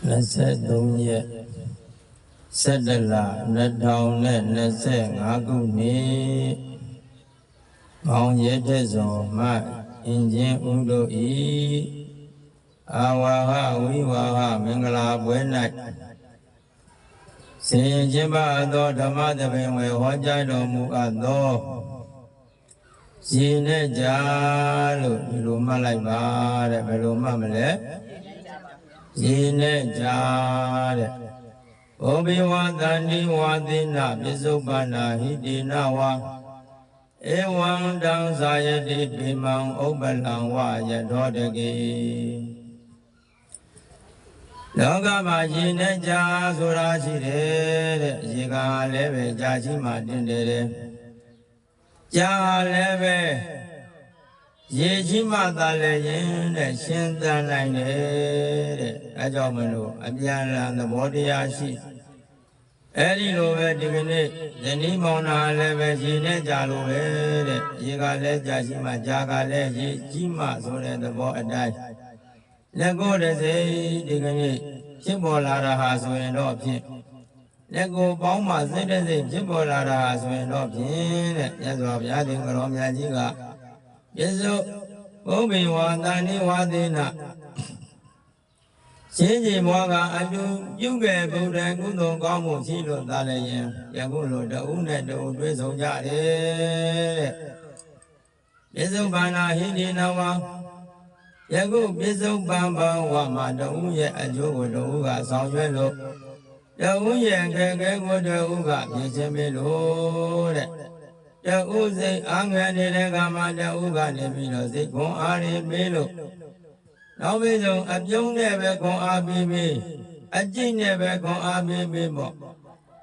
23ရက်17လ2025ခုနှစ်မောင်ရဲတဲ့ဇော်မအင်ဂျင်ဦးတို့ဤအာဝါဟဝိဝါဟမင်္ဂလာပွဲ၌ဆင်ရင်ခြင်းပါသောဓမ္မသဘင်ဝေဟောကြားတော်မူအပ်သောရည်နဲ့ကြလို့ဒီလိုမှတ်လိုက်ပါတဲ့ဘယ်လိုမှတ်မလဲ ရည်နဲ့ကြတဲ့ဩဘိဝသန္တိဝါသီနာပစ္စုပ္ပန္နာဟိတိနဝါဧဝံတံသာယတိပိမံဥပ္ပလံဝယထောတကေလောကမှာရှင်နဲ့ကြာဆိုတာရှိတယ်တဲ့ရေကလည်းပဲကြာရှိမှတင်တယ်တဲ့ကြာလည်းပဲ ရေကြီးမှသာလည်းရင်တဲ့ရှင်းသန်နိုင်တယ်တဲ့အဲကြောင့်မလို့အပြန်လန်သဘောတရားရှိအဲ့ဒီလိုပဲဒီကနေ့ဇနီးမောင်နှံလည်းပဲရေနဲ့ကြာလို့ပဲတဲ့ရေကလည်းကြာရှိမှကြာကလည်းရေကြီးမှဆိုတဲ့သဘောအတိုင်းလက်ကိုယ်တစ်စိဒီကနေ့ဖြစ်ပေါ်လာတာဟာဆိုရင်တော့ဖြင့်လက်ကိုပေါင်းမှစိတ်တစ်စိဖြစ်ပေါ်လာတာဟာဆိုရင်တော့ဖြင့်တဲ့မြတ်စွာဘုရားရှင်ကတော်မြတ်ကြီးက ယေစုဘုဗ္ဗေဝါတန်နိဝါသေနရှင်းကြီးမောကအတူပြုခဲ့ဗုဒ္ဓံကုသိုလ်ကောင်းမှုရှိလို့သာလည်းယင်ယခုလိုတဦးနဲ့တဦးတွေ့ဆုံကြတယ်တဲ့ယေစုဘာနာဟိတိနဝါယခုပြစ္ဆုတ်ပံပံဝမှာတဦးရဲ့အကျိုးကိုတဦးကဆောင်ရွက်လို့တဦးရဲ့ခဲခဲကိုတဦးကပြင်ဆင်ပေးလို့တဲ့ တဦးစိတ်အာငယ်နေတဲ့ကမှတဦးကနေပြီးတော့စိတ်ခွန်အားရပေးလို့နောက်ပြီးဆုံးအပြုံးနဲ့ပဲခွန်အားပေးပြီးအကျင့်နဲ့ပဲခွန်အားပေးပြီးပေါ့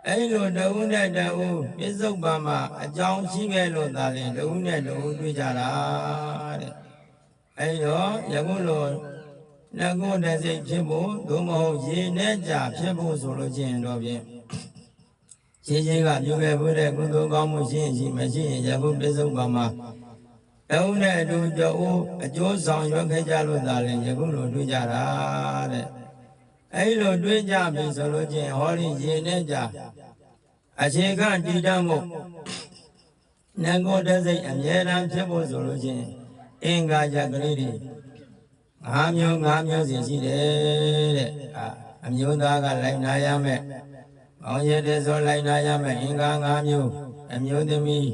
အဲ့လိုတဦးနဲ့တဦးပြစ္ဆုတ်ပံမှာအကြောင်းရှိခဲ့လို့သာလေတဦးနဲ့တဦးတွေ့ကြတာတဲ့အဲ့တော့ယခုလိုငကုတဲ့စိတ်ဖြစ်ဖို့သို့မဟုတ်ရေနဲ့ကြာဖြစ်ဖို့ဆိုလို့ချင်းတော့ဖြင့် ရှင်းရှင်းကပြုခဲ့ဖို့တဲ့ကုသိုလ်ကောင်းမှုရှိရင်ရှိမရှိရင်ယခုပြစ္ဆုတ်ပါမှာတုံးနဲ့အတူကြောအကျိုးဆောင်ရွက်ခဲ့ကြလို့သာလေယခုလိုတွေ့ကြတာတဲ့အဲ့လိုတွေ့ကြပြီဆိုလို့ချင်းဟောဒီရေနဲ့ကြာအခြေခံတည်တတ်မှုငကုတဲ့စိတ်အမြဲတမ်းဖြစ်ဖို့ဆိုလို့ချင်းအင်္ဂါကြကလေးတွေငါးမျိုးငါးမျိုးစီရှိတယ်တဲ့အာအမျိုးသားကလိုက်နာရမယ်။ မောင်ရတဲ့ဆိုလိုက်နာရမယ်အင်္ဂါ၅မျိုးအမျိုးသမီး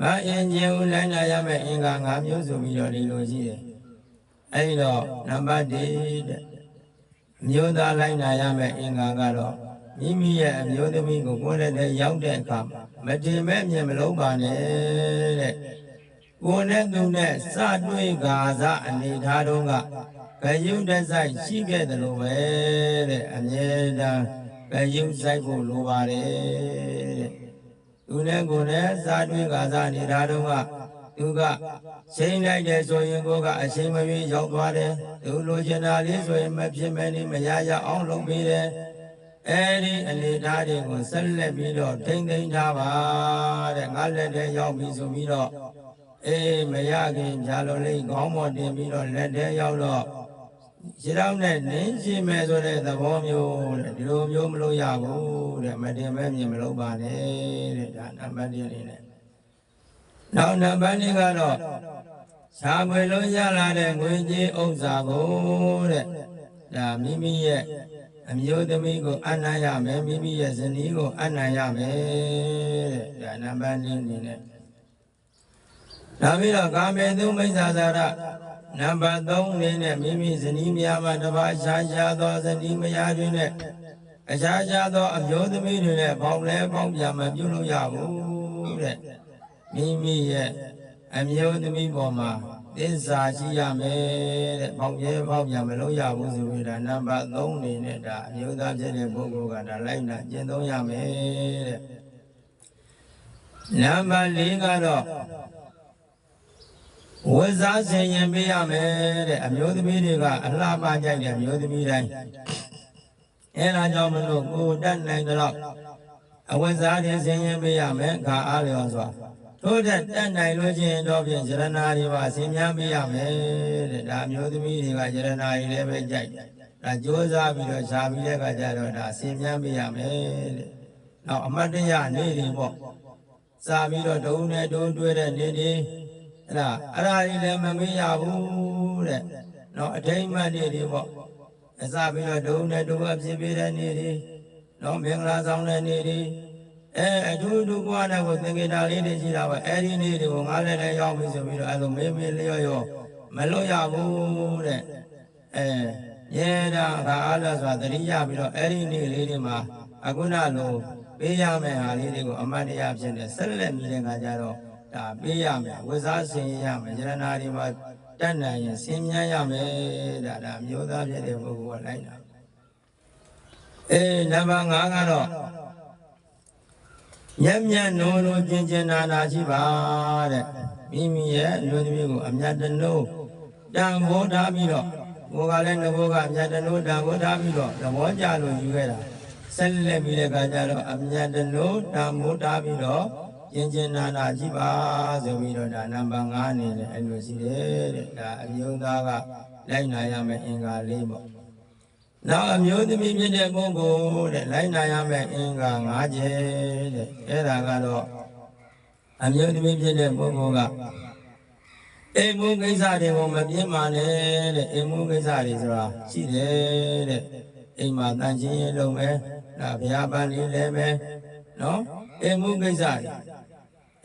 မအင်ဂျင်ဦးလိုက်နာရမယ်အင်္ဂါ၅မျိုးဆိုပြီးတော့ဒီလိုရှိတယ်။အဲဒီတော့နံပါတ်1တဲ့အမျိုးသားလိုက်နာရမယ်အင်္ဂါကတော့မိမိရဲ့အမျိုးသမီးကိုကိုယ်နဲ့ရောက်တဲ့အခါမတင်မဲ့မြင်မလုံးပါနဲ့တဲ့။ကိုယ်နဲ့သူနဲ့စတွေ့ကာစအနေထားတုန်းကကယုတဆိုင်ရှိခဲ့တယ်လို့ပဲတဲ့အမြဲတမ်း ကယုဆိုင်ဖို့လိုပါတယ်တဲ့သူနဲ့ကိုယ်နဲ့စတွေ့ကာစအနေထားတုန်းကသူကချိန်လိုက်တယ်ဆိုရင်ကိုကအချိန်မပြေရောက်သွားတယ်သူလိုချင်တာလေးဆိုရင်မဖြစ်မနေမရရအောင်လုပ်ပေးတယ်အဲဒီအနေထားတွေကိုဆက်လက်ပြီးတော့ထိမ့်သိမ်းထားပါတဲ့ငါလက်ထဲရောက်ပြီဆိုပြီးတော့အေးမရခင်ဖြာလို့လေးခေါင်းပေါ်တင်ပြီးတော့လက်ထဲရောက်တော့ ခြေထောက်နဲ့နင်းရှင်းမယ်ဆိုတဲ့သဘောမျိုးတဲ့ဒီလိုမျိုးမလို့ရဘူးတဲ့မတင်မဲ့မြင်မလို့ပါနဲ့တဲ့ဒါနံပါတ်1အနေနဲ့နောက်နံပါတ်2ကတော့ရှားပွေလို့ရလာတဲ့ငွေကြေးဥစ္စာကိုတဲ့ဒါမိမိရဲ့အမျိုးသမီးကိုအနံ့ရမယ်မိမိရဲ့ဇနီးကိုအနံ့ရမယ်တဲ့ဒါနံပါတ်2အနေနဲ့နောက်ပြီးတော့ကာမေသူမိစ္ဆာသာရ နံပါတ်3အနေနဲ့မိမိဇနီးများမှာတစ်ပါးရှားရှားသောဇနီးမယားတွေနဲ့အခြားခြားသောအမျိုးသမီးတွေနဲ့ပေါင်းလဲပေါင်းပြမပြုလို့ရဘူးတဲ့မိမိရဲ့အမျိုးသမီးပေါ်မှာသစ္စာရှိရမယ်တဲ့ပေါင်းရဲပေါင်းပြမလို့ရဘူးဆိုပြီးဒါနံပါတ်3အနေနဲ့ဒါအမျိုးသားဖြစ်တဲ့ပုဂ္ဂိုလ်ကဒါလိုက်နာကျင့်သုံးရမယ်တဲ့နံပါတ်4ကတော့ ဝဇ္ဇာဆင်ရင်ပေးရမယ်တဲ့အမျိုးသမီးတွေကအလှပကြိုက်တဲ့အမျိုးသမီးတိုင်းအဲဒါကြောင့်မလို့ကိုတတ်နိုင်တော့အဝဇ္ဇာတွေဆင်ရင်ပေးရမယ်ခါအားလျော်စွာထို့တဲ့တတ်နိုင်လို့ချင်းတော့ဖြင့်ယရနာတွေပါဆင်များပေးရမယ်တဲ့ဒါအမျိုးသမီးတွေကယရနာတွေလည်းပဲကြိုက်တယ်ဒါကြိုးစားပြီးတော့ရှားပြီးတဲ့အခါကျတော့ဒါဆင်မြန်းပြရမယ်တဲ့နောက်အမတ်တရနေတွေပေါ့စာပြီးတော့ဒုံနဲ့ဒုံတွဲတဲ့နေတွေ အဲ့ဒါအဲ့ဒါကြီးလည်းမမေ့ရဘူးတဲ့နော်အထိမ့်မှတ်နေတွေပေါ့အစပြီးတော့ဒုံနဲ့ဒုံအဖြစ်ပြတဲ့နေတွေနော်မင်္ဂလာဆောင်တဲ့နေတွေအဲအထူးထူးကွာတဲ့ကိုသင်္ကေတလေးတွေရှိတာပဲအဲ့ဒီနေတွေကိုငါလည်းလည်းရောက်ပြီဆိုပြီးတော့အဲ့လိုမေးမေးလျော့လျော့မလွတ်ရဘူးတဲ့အဲရဲတာခါအားလို့ဆိုတာတတိယပြီးတော့အဲ့ဒီနေလေးတွေမှာအခုနလိုပေးရမယ့်ဟာလေးတွေကိုအမှတ်တရဖြစ်နေဆက်လက်မိတဲ့ခါကျတော့ ဒါပေးရမယ်ဝိစားဆင်ရမယ်ယရနာတွေမှာတတ်နိုင်ရင်ဆင်မြန်းရမယ်ဒါဒါမျိုးသားဖြစ်တဲ့ပုဂ္ဂိုလ်ကလိုက်တာအေးနံပါတ်5ကတော့ညံ့ညံ့နိုးနိုးကျင်ကျင်နာနာရှိပါတဲ့မိမိရဲ့အမျိုးသမီးကိုအမြတ်တနိုးတန်ဖိုးထားပြီးတော့ကိုယ်ကလည်းငဘိုးကအမြတ်တနိုးတန်ဖိုးထားပြီးတော့သဘောကျလို့ယူခဲ့တာဆက်လက်ပြီးတဲ့အခါကျတော့အမြတ်တနိုးတန်ဖိုးထားပြီးတော့ ကျင်ကျင်နာနာရှိပါဆိုပြီးတော့ဒါနံပါတ်5အနေနဲ့အဲ့လိုရှိတယ်တဲ့ဒါအမျိုးသားကလိုက်နာရမယ့်အင်္ဂါလေးပေါ့နောက်အမျိုးသမီးဖြစ်တဲ့ပုဂ္ဂိုလ်တဲ့လိုက်နာရမယ့်အင်္ဂါ၅ချက်တဲ့အဲ့ဒါကတော့အမျိုးသမီးဖြစ်တဲ့ပုဂ္ဂိုလ်ကအိမ်မှုကိစ္စတွေကိုမပြင်းပါနဲ့တဲ့အိမ်မှုကိစ္စတွေဆိုတာရှိတယ်တဲ့အိမ်မှာတန်ချင်းရေးလုပ်မယ်ဒါဘုရားပန်းလေးလဲမယ်နော်အိမ်မှုကိစ္စတွေ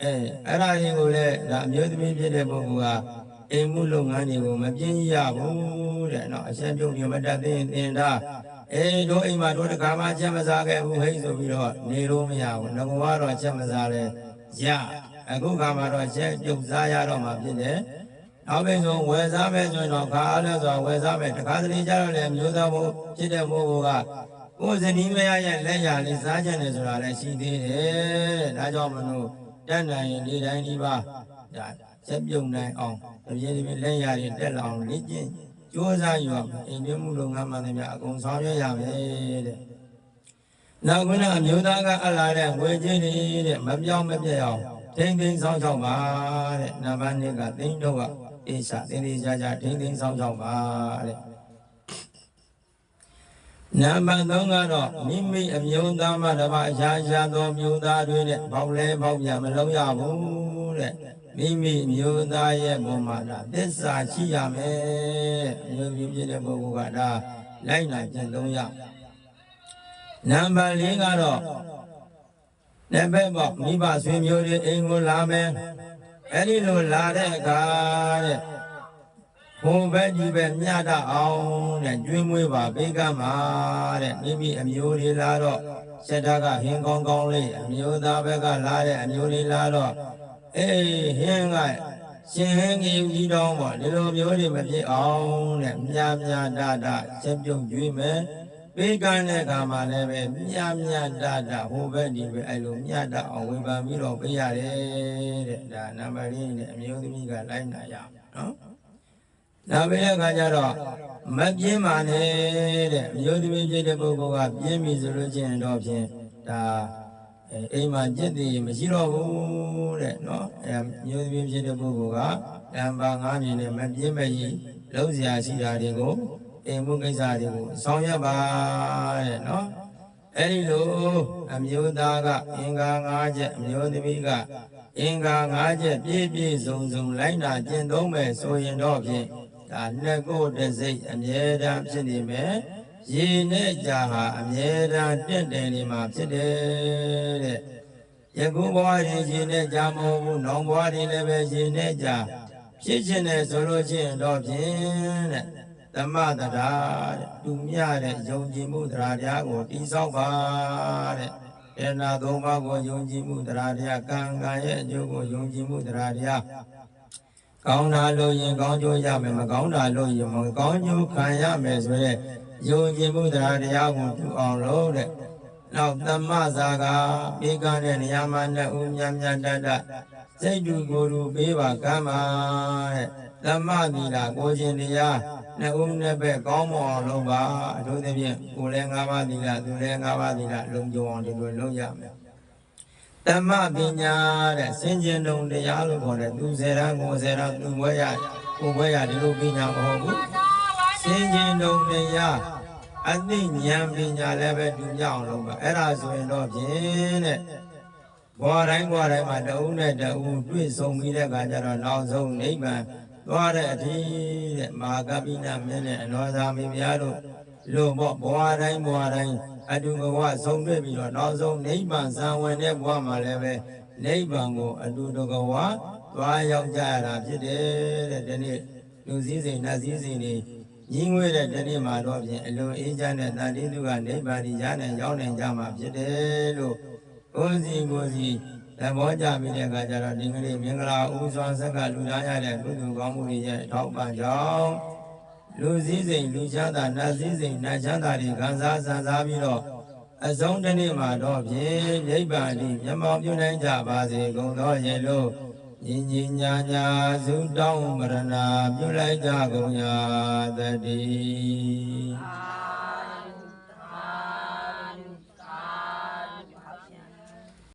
အဲအဲ့ဒါတွေကိုလည်းဒါအမျိုးသမီးဖြစ်တဲ့ပုဂ္ဂိုလ်ကအိမ်မှုလုပ်ငန်းတွေကိုမပြင်းရဘူးတဲ့နော်အရှင်ပြုံးညမတတ်သိရင်သင်တာအေးတို့အိမ်မှာတို့တခါမှချက်မစားခဲ့ဘူးဟိဆိုပြီးတော့နေလို့မရဘူးငကောကတော့ချက်မစားလဲရအခုခါမှာတော့ချက်ပြုတ်စားရတော့မှဖြစ်တယ်နောက်ပြီးဆိုဝယ်စားမယ်ဆိုရင်တော့ခါအားလဲဆိုဝယ်စားမယ်တခါတလေကျတော့လေမျိုးသားဖို့ဖြစ်တဲ့ဘိုးကကိုယ်စနီးမရရဲ့လက်ရလေးစားချက်နေဆိုတာလည်းရှိသေးတယ်ဒါကြောင့်မလို့ တတ်နိုင်ရင်ဒီတိုင်းဒီပါဒါချက်ပြုတ်နိုင်အောင်တပြေးတပြေးလက်ရတွေတက်လာအောင်လေ့ကျင့်ကြိုးစားယူအောင်အိမ်တွင်းမှုလုပ်ငန်းမှန်သမျှအကုန်ဆောင်ရွက်ရမယ်တဲ့နောက်ခုနအမျိုးသားကအလားတဲ့ဝေချင်းတွေတဲ့မပြောင်းမပြတ်အောင်ထိမ့်သိမ်းဆောင်ချောက်ပါတဲ့နံပါတ်2ကသိန်းတော့ကအေးရှာတင်းတင်းကြကြထိမ့်သိမ်းဆောင်ချောက်ပါတဲ့ နံပါတ်3ကတော့မိမိအမျိုးသားမှတပါအခြားခြားသောမျိုးသားတွေနဲ့ပေါက်လဲပေါက်ပြမလုံးရဘူးတဲ့မိမိမျိုးသားရဲ့ပုံမှာဒါသစ္စာရှိရမယ်အမျိုးမျိုးဖြစ်တဲ့ပုဂ္ဂိုလ်ကဒါလိုက်နိုင်ကျင့်သုံးရနံပါတ်4ကတော့လက်ဘက်ပေါ့မိဘဆွေမျိုးတွေအိမ်ကိုလာမယ်အဲ့ဒီလိုလာတဲ့အခါတဲ့ ဘုံဘက်ကြီးပဲမြတ်တအောင်တဲ့ကျွေးမွေးပါပေးကမှာတဲ့မိမိအမျိုးတွေလာတော့စက်တာကဟင်းကောင်းကောင်းလေးအမျိုးသားဘက်ကလာတဲ့အမျိုးတွေလာတော့အေးဟင်းကရှင်ဟင်းကြီးကြီးတောင်းပေါ့ဒီလိုမျိုးတွေမဖြစ်အောင်တဲ့မြားမြားတတချက်ပြုတ်ကျွေးမယ်ပေးကမ်းတဲ့အခါမှာလည်းပဲမြားမြားတတဟိုဘက်ဒီပဲအဲ့လိုမြတ်တအောင်ဝေဖန်ပြီးတော့ပေးရတယ်တဲ့ဒါနံပါတ်လေးနဲ့အမျိုးသမီးကလိုက်နာရအောင်နော် နောက်ပြီးတဲ့အခါကျတော့မပြင်းပါနဲ့တဲ့အမျိုးသမီးဖြစ်တဲ့ပုဂ္ဂိုလ်ကပြင်းပြီဆိုလို့ချင်းတော့ဖြင့်ဒါအဲအိမ်မှာจิตတည်မရှိတော့ဘူးတဲ့နော်အဲမျိုးသမီးဖြစ်တဲ့ပုဂ္ဂိုလ်ကတံပါငါးမြင်နဲ့မပြင်းမကြီးလုံးစရာရှိတာတွေကိုအိမ်မှုကိစ္စတွေကိုဆောင်ရွက်ပါတဲ့နော်အဲ့ဒီလိုအမျိုးသားကအင်္ဂါ၅ချက်အမျိုးသမီးကအင်္ဂါ၅ချက်ပြည့်ပြည့်စုံစုံလိုက်နာကျင့်သုံးမယ်ဆိုရင်တော့ဖြင့် ဒါနှစ်ကိုယ်တစ်စိတ်အမြဲတမ်းဖြစ်နေမယ်ရေနဲ့ကြာဟာအမြဲတမ်းတင့်တယ်နေမှာဖြစ်တယ်တဲ့ယခုဘဝရင်ရေနဲ့ကြာမဟုတ်ဘူးနောင်ဘဝရင်လည်းပဲရေနဲ့ကြာဖြစ်ခြင်းနဲ့ဆိုလို့ချင်းတော့ဖြင့်တဲ့သမတရားတဲ့တူမြတဲ့ယုံကြည်မှုတရားတရားကိုတိဆောက်ပါတဲ့ေနာသုံးပါးကိုယုံကြည်မှုတရားတရားကံကံရဲ့အကျိုးကိုယုံကြည်မှုတရားတရား ကောင်းတာလို့ရင်ကောင်းကျိုးရမယ်မကောင်းတာလို့ရင်မကောင်းကျိုးခံရမယ်ဆိုတဲ့ယုံကြည်မှုတရားတရားကိုပြုအောင်လို့တဲ့နောက်သမ္မဇာကပေကတဲ့နေရာမှာနဲ့ဦးမြတ်မြတ်တတ်တစိတ်တူကိုယ်တူပေးပါကမ်းပါတဲ့သမ္မသီလာကိုခြင်းတရားနှစ်ဦးနှစ်ဘက်ကောင်းမွန်အောင်လုပ်ပါအထူးသဖြင့်ကိုယ်လည်း၅ပါးသီလာသူလည်း၅ပါးသီလာလုံခြုံအောင်ဒီလိုလုပ်ရမယ် တမ္မပညာတဲ့စင်ကျင်တုံတရားလို့ခေါ်တယ်သူစေရန်ကိုစေရန်သူဘွဲရကိုဘွဲရဒီလိုပညာမဟုတ်ဘူးစင်ကျင်တုံတရားအသိဉာဏ်ပညာလည်းပဲတူကြအောင်လုပ်ပါအဲ့ဒါဆိုရင်တော့ဖြင့်တဲ့ဘဝတိုင်းဘဝတိုင်းမှာတဦးနဲ့တဦးတွေ့ဆုံပြီးတဲ့အခါကျတော့နောက်ဆုံးနိဗ္ဗာန်သွားတဲ့အထိတဲ့မဟာကပိနမင်းနဲ့အနောသာမိဖုရားတို့လို့ပေါ့ဘဝတိုင်းဘဝတိုင်း အတူဘဝဆုံးတွေ့ပြီးတော့နောက်ဆုံးနိဗ္ဗာန်ဇံဝင်တဲ့ဘဝမှာလည်းပဲနိဗ္ဗာန်ကိုအတူတကဝသွားရောက်ကြရတာဖြစ်တယ်တဲ့ဒီနေ့လူစည်းစိမ်နတ်စည်းစိမ်တွေညီငွေတဲ့ဒီနေ့မှာတော့ဖြင့်အလွန်အေးချမ်းတဲ့တန်တိသူကနိဗ္ဗာန်ကြီးရနိုင်ရောက်နိုင်ကြမှာဖြစ်တယ်လို့ကိုယ်စီကိုယ်စီသဘောကျပြီးတဲ့အခါကျတော့ဒီကနေ့မင်္ဂလာဥစွာဆက်ကလူသားရတဲ့ကုသိုလ်ကောင်းမှုတွေရဲ့အထောက်ပံ့ကြောင့် လူစည်းစိမ်လူချမ်းသာနတ်စည်းစိမ်နတ်ချမ်းသာတွေခံစားဆန်စားပြီးတော့အဆုံးတစ်နေ့မှာတော့ဖြင့်နိဗ္ဗာန်ဒီမျက်မှောက်ပြုနိုင်ကြပါစေကုန်သောရဲ့လို့ညီညီညာညာသုတောင်းမရဏပြုလိုက်ကြကုန်ရာတည်း